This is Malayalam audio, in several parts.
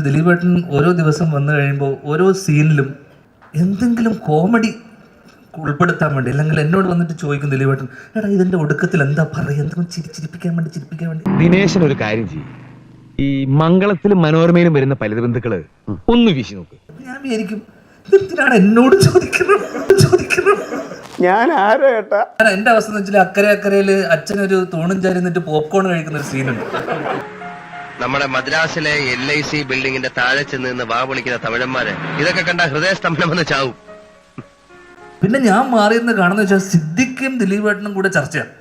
പറഞ്ഞാൽ ദിലീപേട്ടൻ ഓരോ ദിവസം വന്നു കഴിയുമ്പോൾ ഓരോ സീനിലും എന്തെങ്കിലും കോമഡി ഉൾപ്പെടുത്താൻ വേണ്ടി അല്ലെങ്കിൽ എന്നോട് വന്നിട്ട് ചോദിക്കും ദിലീപേട്ടൻ എടാ ഇതിന്റെ ഒടുക്കത്തിൽ എന്താ പറയുക? എന്തെങ്കിലും ചിരിച്ചിരിപ്പിക്കാൻ വേണ്ടി ചിരിപ്പിക്കാൻ വേണ്ടി? ദിനേശൻ ഒരു കാര്യം ചെയ്യും. ഈ മംഗളത്തിലും മനോരമയിലും വരുന്ന പല ബന്ധുക്കൾ ഒന്ന് വീശി നോക്ക്. ഞാൻ വിചാരിക്കും ഇതെന്തിനാണ് എന്നോട് ചോദിക്കുന്നത്? ചോദിക്കുന്നത്? ഞാൻ ആരോ ഏട്ടാ? എന്റെ അവസ്ഥ എന്ന് വെച്ചാൽ അക്കരെ അക്കരയിൽ അച്ഛനൊരു തൂണും ചാരി നിന്നിട്ട് പോപ്കോൺ കഴിക്കുന്ന ഒരു സീനുണ്ട് നമ്മുടെ മദ്രാസിലെ എൽ ഐ സി ബിൽഡിങ്ങിന്റെ താഴെ ചെന്ന് നിന്ന് വാ വിളിക്കുന്ന തമിഴന്മാര്. ഇതൊക്കെ കണ്ട ഹൃദയസ്തംഭനം വന്ന് ചാവും. പിന്നെ ഞാൻ മാറിയെന്ന് കാണുന്ന വെച്ചാൽ സിദ്ദിഖും ദിലീപേട്ടനും കൂടെ ചർച്ചയാണ്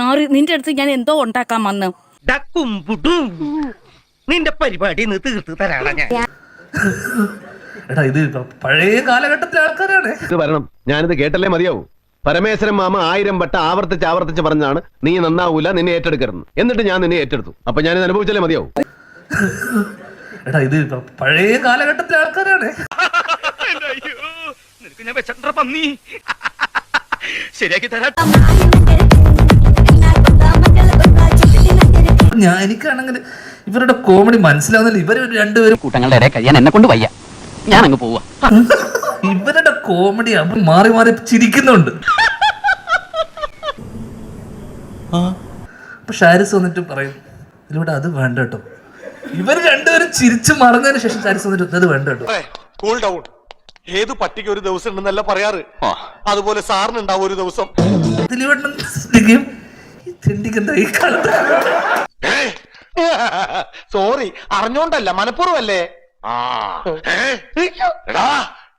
നാറി നിന്റെ അടുത്ത് ഞാൻ എന്തോ ഉണ്ടാക്കാൻ വന്ന്. നിന്റെ പരിപാടി തീർത്ത് തരാടാ ഞാൻ. എടാ ഇത് പഴയ കാലഘട്ടത്തിലെ ആൾക്കാരാണ്. ഇത് വരണം. ഞാനിത് കേട്ടല്ലേ മതിയാവൂ. പരമേശ്വരൻ മാമ ആയിരം വട്ട ആവർത്തിച്ച് ആവർത്തിച്ച് പറഞ്ഞാണ് നീ നന്നാവൂല നിന്നെ ഏറ്റെടുക്കരുത് എന്നിട്ട് ഞാൻ നിന്നെ ഏറ്റെടുത്തു. അപ്പൊ ഞാനിത് അനുഭവിച്ചാലേ മതിയാവും. എടാ ഇത് പഴയ കാലഘട്ടത്തിലെ ആൾക്കാരാണ്. നിനക്ക് ഞാൻ വെച്ചിട്ടുണ്ട പന്നി? ശരിയാക്കി തരാം. ഞാൻ എനിക്കാണെങ്കിൽ ഇവരുടെ കോമഡി മനസ്സിലാവുന്നില്ല. ഇവർ രണ്ടുപേരും കൂട്ടങ്ങളുടെ ഇടയിൽ കഴിയാൻ എന്നെ കൊണ്ട് വയ്യ. ഞാൻ അങ്ങ് പോവാ ഇവരുടെ കോമഡി അവർ മാറി മാറി ചിരിക്കുന്നുണ്ട്. അപ്പൊ ഷാരിസ് വന്നിട്ട് പറയും ഇതിലൂടെ അത് വേണ്ട കേട്ടോ. ഇവർ രണ്ടുപേരും ചിരിച്ചു മറന്നതിന് ശേഷം ഷാരിസ് വന്നിട്ട് അത് വേണ്ട കേട്ടോ. കൂൾ ഡൗൺ ഏത് പട്ടിക്ക് ഒരു ദിവസം ഉണ്ടെന്നല്ല പറയാറ്? അതുപോലെ സാറിന് ഉണ്ടാവും ഒരു ദിവസം. ഈ കാലത്ത് സോറി അറിഞ്ഞോണ്ടല്ല മനഃപൂർവല്ലേ എടാ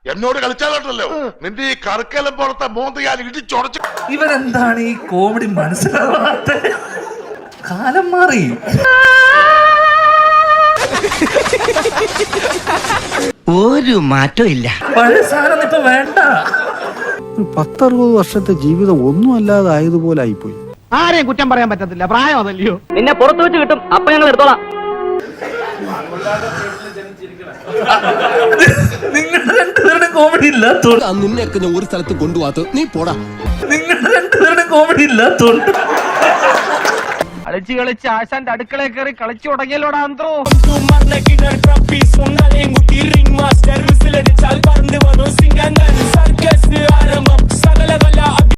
എന്നോട് കളിച്ചാലോ നിന്റെ ഈ കറുക്കലം പോലത്തെ മോന്ത് ഞാൻ ഇടിച്ചൊടച്ചു ഇവരെന്താണ് ഈ കോമഡി മനസ്സിലാവാത്ത? കാലം മാറി. ഒരു മാറ്റം ഇല്ല. പഴയ സാധനം ഇപ്പൊ വേണ്ട. പത്തറുപത് വർഷത്തെ ജീവിതം ഒന്നും അല്ലാതെ ആയതുപോലെ ആയിപ്പോയി. ആരെയും കുറ്റം പറയാൻ പറ്റത്തില്ല. പ്രായം അതല്ലയോ? നിന്നെ പുറത്തു വെച്ച് കിട്ടും. അപ്പൊ ഞങ്ങൾ എടുത്തോളാം. കോമഡി ഇല്ലാത്തോണ്ട് നിന്നെയൊക്കെ ഞാൻ ഒരു സ്ഥലത്ത് കൊണ്ടുപോകാത്ത നീ പോടാ. നിങ്ങളുടെ രണ്ടുപേരുടെ കോമഡി ഇല്ലാത്തോണ്ട് കളിച്ച് കളിച്ച് ആശാന്റെ അടുക്കളയിൽ കയറി കളിച്ചു തുടങ്ങിയല്ലോടാ അന്ത്രോ?